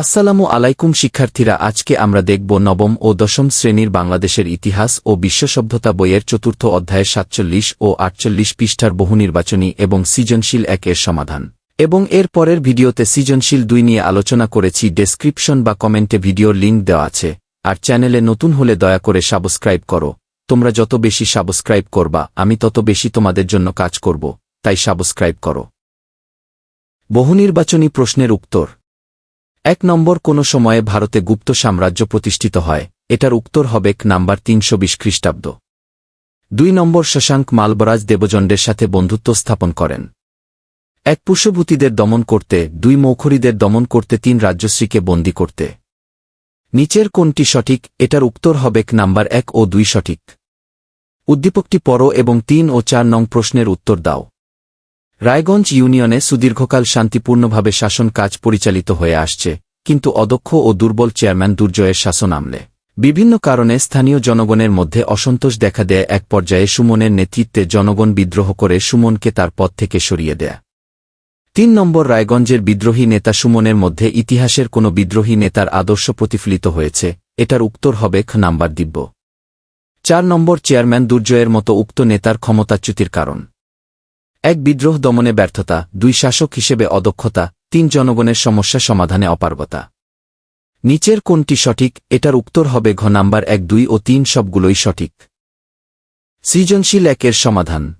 আসসালামু আলাইকুম শিক্ষার্থীরা, আজকে আমরা দেখব নবম ও দশম শ্রেণির বাংলাদেশের ইতিহাস ও বিশ্ব সভ্যতা বইয়ের চতুর্থ অধ্যায়ের সাতচল্লিশ ও আটচল্লিশ পৃষ্ঠার বহুনির্বাচনী এবং সৃজনশীল এক এর সমাধান। এবং এর পরের ভিডিওতে সৃজনশীল দুই নিয়ে আলোচনা করেছি, ডেসক্রিপশন বা কমেন্টে ভিডিওর লিঙ্ক দেওয়া আছে। আর চ্যানেলে নতুন হলে দয়া করে সাবস্ক্রাইব করো। তোমরা যত বেশি সাবস্ক্রাইব করবা, আমি তত বেশি তোমাদের জন্য কাজ করব, তাই সাবস্ক্রাইব করো। বহুনির্বাচনী প্রশ্নের উত্তর। এক নম্বর কোন সময়ে ভারতে গুপ্ত সাম্রাজ্য প্রতিষ্ঠিত হয়, এটার উত্তর হবে নাম্বার তিনশো বিশ খ্রিস্টাব্দ। দুই নম্বর শশাঙ্ক মালবরাজ দেবজণ্ডের সাথে বন্ধুত্ব স্থাপন করেন। এক পুষ্যভূতিদের দমন করতে, দুই মৌখরীদের দমন করতে তিন রাজ্যশ্রীকে বন্দী করতে। নিচের কোনটি সঠিক, এটার উত্তর হবে নাম্বার এক ও দুই সঠিক। উদ্দীপকটি পর এবং তিন ও চার নং প্রশ্নের উত্তর দাও। রায়গঞ্জ ইউনিয়নে সুদীর্ঘকাল শান্তিপূর্ণভাবে শাসন কাজ পরিচালিত হয়ে আসছে, কিন্তু অদক্ষ ও দুর্বল চেয়ারম্যান দুর্জয়ের শাসন আমলে। বিভিন্ন কারণে স্থানীয় জনগণের মধ্যে অসন্তোষ দেখা দেয় এক পর্যায়ে সুমনের নেতৃত্বে জনগণ বিদ্রোহ করে সুমনকে তার পদ থেকে সরিয়ে দেয়। তিন নম্বর রায়গঞ্জের বিদ্রোহী নেতা সুমনের মধ্যে ইতিহাসের কোনো বিদ্রোহী নেতার আদর্শ প্রতিফলিত হয়েছে, এটার উত্তর হবে খ নাম্বার দিব্য। চার নম্বর চেয়ারম্যান দুর্জয়ের মতো উক্ত নেতার ক্ষমতাচ্যুতির কারণ। এক বিদ্রোহ দমনে ব্যর্থতা, দুই শাসক হিসেবে অদক্ষতা, তিন জনগণের সমস্যা সমাধানে অপারগতা। নিচের কোনটি সঠিক, এটার উত্তর হবে ঘ নাম্বার এক, দুই ও তিন সবগুলোই সঠিক। সৃজনশীল একের সমাধান।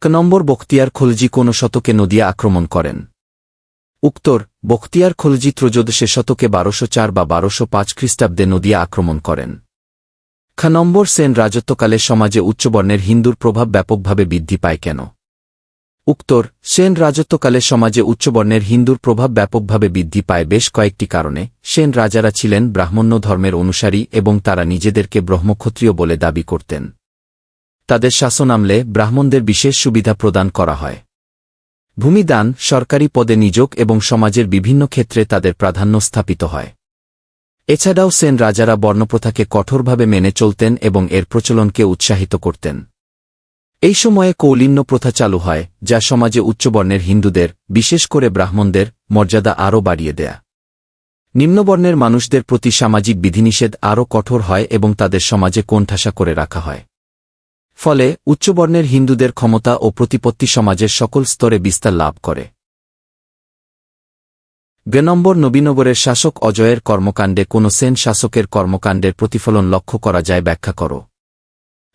ক নম্বর, বখতিয়ার খলজি কোন শতকে নদিয়া আক্রমণ করেন। উত্তর, বখতিয়ার খলজি ত্রয়োদশে শতকে বারোশো চার বা বারোশো পাঁচ খ্রিস্টাব্দে নদিয়া আক্রমণ করেন। খ নম্বর, সেন রাজত্বকালে সমাজে উচ্চবর্ণের হিন্দুর প্রভাব ব্যাপকভাবে বৃদ্ধি পায় কেন? উত্তর সেন রাজত্বকালে সমাজে উচ্চবর্ণের হিন্দুর প্রভাব ব্যাপকভাবে বৃদ্ধি পায় বেশ কয়েকটি কারণে। সেন রাজারা ছিলেন ব্রাহ্মণ্য ধর্মের অনুসারী এবং তারা নিজেদেরকে ব্রহ্মক্ষত্রিয় বলে দাবি করতেন। তাদের শাসন আমলে ব্রাহ্মণদের বিশেষ সুবিধা প্রদান করা হয়। ভূমিদান সরকারি পদে নিযোগ এবং সমাজের বিভিন্ন ক্ষেত্রে তাদের প্রাধান্য স্থাপিত হয়। এছাড়াও সেন রাজারা বর্ণপ্রথাকে কঠোরভাবে মেনে চলতেন এবং এর প্রচলনকে উৎসাহিত করতেন। এই সময়ে কৌলিন্য প্রথা চালু হয়, যা সমাজে উচ্চবর্ণের হিন্দুদের, বিশেষ করে ব্রাহ্মণদের, মর্যাদা আরও বাড়িয়ে দেয়া। নিম্নবর্ণের মানুষদের প্রতি সামাজিক বিধিনিষেধ আরও কঠোর হয় এবং তাদের সমাজে কোণঠাসা করে রাখা হয়। ফলে উচ্চবর্ণের হিন্দুদের ক্ষমতা ও প্রতিপত্তি সমাজের সকল স্তরে বিস্তার লাভ করে। বে নম্বর নবীনগরের শাসক অজয়ের কর্মকাণ্ডে কোন সেন শাসকের কর্মকাণ্ডের প্রতিফলন লক্ষ্য করা যায় ব্যাখ্যা কর।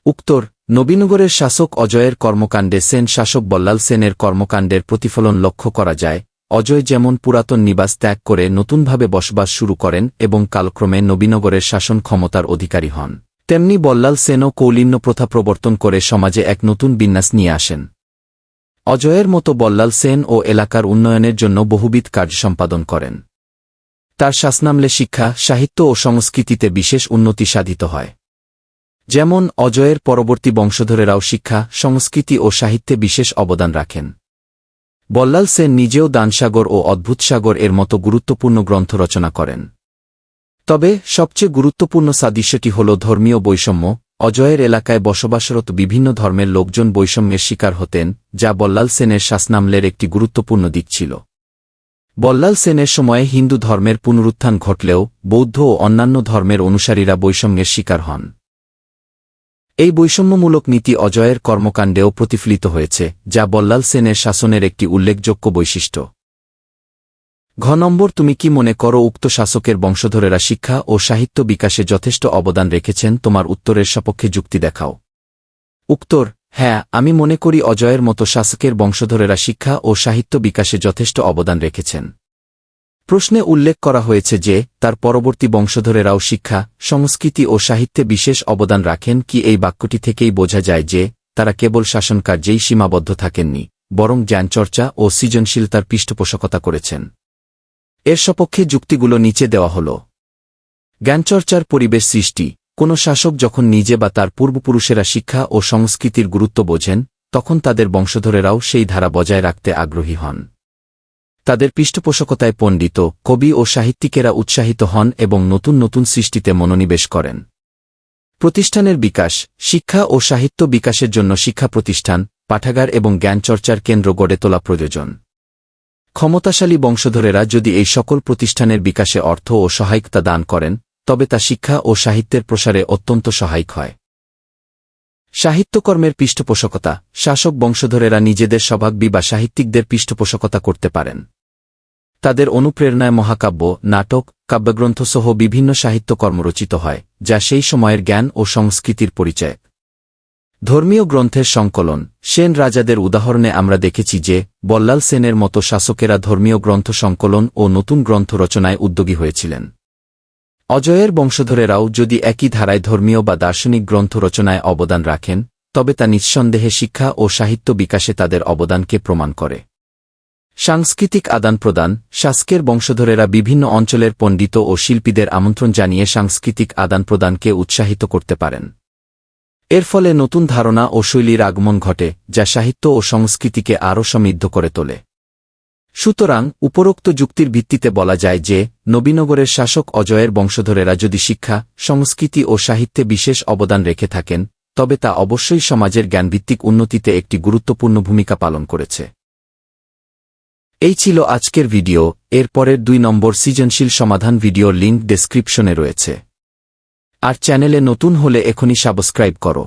উত্তর নবীনগরের শাসক অজয়ের কর্মকাণ্ডে সেন শাসক বল্লাল সেনের কর্মকাণ্ডের প্রতিফলন লক্ষ্য করা যায়। অজয় যেমন পুরাতন নিবাস ত্যাগ করে নতুনভাবে বসবাস শুরু করেন এবং কালক্রমে নবীনগরের শাসন ক্ষমতার অধিকারী হন। তেমনি বল্লাল সেনও কৌলিন্য প্রথা প্রবর্তন করে সমাজে এক নতুন বিন্যাস নিয়ে আসেন। অজয়ের মতো বল্লাল সেন ও এলাকার উন্নয়নের জন্য বহুবিধ কার্য সম্পাদন করেন। তার শাসনামলে শিক্ষা, সাহিত্য ও সংস্কৃতিতে বিশেষ উন্নতি সাধিত হয়। যেমন অজয়ের পরবর্তী বংশধরেরাও শিক্ষা, সংস্কৃতি ও সাহিত্যে বিশেষ অবদান রাখেন। বল্লাল সেন নিজেও দানসাগর ও অদ্ভুতসাগর এর মতো গুরুত্বপূর্ণ গ্রন্থ রচনা করেন। তবে সবচেয়ে গুরুত্বপূর্ণ সাদৃশ্যটি হল ধর্মীয় বৈষম্য। অজয়ের এলাকায় বসবাসরত বিভিন্ন ধর্মের লোকজন বৈষম্যের শিকার হতেন, যা বল্লাল সেনের শাসনামলের একটি গুরুত্বপূর্ণ দিক ছিল। বল্লাল সেনের সময়ে হিন্দু ধর্মের পুনরুত্থান ঘটলেও বৌদ্ধ ও অন্যান্য ধর্মের অনুসারীরা বৈষম্যের শিকার হন। এই বৈষম্যমূলক নীতি অজয়ের কর্মকাণ্ডেও প্রতিফলিত হয়েছে, যা বল্লাল সেনের শাসনের একটি উল্লেখযোগ্য বৈশিষ্ট্য। ঘ নম্বর, তুমি কি মনে করো উক্ত শাসকের বংশধরেরা শিক্ষা ও সাহিত্য বিকাশে যথেষ্ট অবদান রেখেছেন? তোমার উত্তরের সপক্ষে যুক্তি দেখাও। উত্তর হ্যাঁ আমি মনে করি অজয়ের মতো শাসকের বংশধরেরা শিক্ষা ও সাহিত্য বিকাশে যথেষ্ট অবদান রেখেছেন। প্রশ্নে উল্লেখ করা হয়েছে যে, তার পরবর্তী বংশধরেরাও শিক্ষা, সংস্কৃতি ও সাহিত্যে বিশেষ অবদান রাখেন কি এই বাক্যটি থেকেই বোঝা যায় যে, তারা কেবল শাসনকার্যেই সীমাবদ্ধ থাকেননি, বরং জ্ঞানচর্চা ও সৃজনশীলতার পৃষ্ঠপোষকতা করেছেন। এর সপক্ষে যুক্তিগুলো নিচে দেওয়া হল। জ্ঞানচর্চার পরিবেশ সৃষ্টি, কোনো শাসক যখন নিজে বা তার পূর্বপুরুষেরা শিক্ষা ও সংস্কৃতির গুরুত্ব বোঝেন, তখন তাদের বংশধরেরাও সেই ধারা বজায় রাখতে আগ্রহী হন। তাদের পৃষ্ঠপোষকতায় পণ্ডিত, কবি ও সাহিত্যিকেরা উৎসাহিত হন এবং নতুন নতুন সৃষ্টিতে মনোনিবেশ করেন। প্রতিষ্ঠানের বিকাশ, শিক্ষা ও সাহিত্য বিকাশের জন্য শিক্ষা প্রতিষ্ঠান, পাঠাগার এবং জ্ঞানচর্চার কেন্দ্র গড়ে তোলা প্রয়োজন। ক্ষমতাশালী বংশধরেরা যদি এই সকল প্রতিষ্ঠানের বিকাশে অর্থ ও সহায়িকতা দান করেন, তবে তা শিক্ষা ও সাহিত্যের প্রসারে অত্যন্ত সহায়ক হয়। সাহিত্যকর্মের পৃষ্ঠপোষকতা, শাসক বংশধরেরা নিজেদের সভাগ্বী বা সাহিত্যিকদের পৃষ্ঠপোষকতা করতে পারেন। তাদের অনুপ্রেরণায় মহাকাব্য, নাটক, কাব্যগ্রন্থসহ বিভিন্ন সাহিত্যকর্ম রচিত হয়, যা সেই সময়ের জ্ঞান ও সংস্কৃতির পরিচয়। ধর্মীয় গ্রন্থের সংকলন, সেন রাজাদের উদাহরণে আমরা দেখেছি যে, বল্লাল সেনের মতো শাসকেরা ধর্মীয় গ্রন্থ সংকলন ও নতুন গ্রন্থ রচনায় উদ্যোগী হয়েছিলেন। অজয়ের বংশধরেরাও যদি একই ধারায় ধর্মীয় বা দার্শনিক গ্রন্থ রচনায় অবদান রাখেন, তবে তা নিঃসন্দেহে শিক্ষা ও সাহিত্য বিকাশে তাদের অবদানকে প্রমাণ করে। সাংস্কৃতিক আদান-প্রদান, শাসকের বংশধরেরা বিভিন্ন অঞ্চলের পণ্ডিত ও শিল্পীদের আমন্ত্রণ জানিয়ে সাংস্কৃতিক আদান-প্রদানকে উৎসাহিত করতে পারেন। এর ফলে নতুন ধারণা ও শৈলীর আগমন ঘটে, যা সাহিত্য ও সংস্কৃতিকে আরও সমৃদ্ধ করে তোলে। সুতরাং, উপরোক্ত যুক্তির ভিত্তিতে বলা যায় যে, নবীনগরের শাসক অজয়ের বংশধরেরা যদি শিক্ষা, সংস্কৃতি ও সাহিত্যে বিশেষ অবদান রেখে থাকেন, তবে তা অবশ্যই সমাজের জ্ঞানভিত্তিক উন্নতিতে একটি গুরুত্বপূর্ণ ভূমিকা পালন করেছে। এই ছিল আজকের ভিডিও, এর পরের দুই নম্বর সৃজনশীল সমাধান ভিডিও লিঙ্ক ডেসক্রিপশনে রয়েছে। আর চ্যানেলে নতুন হলে এখনই সাবস্ক্রাইব করো।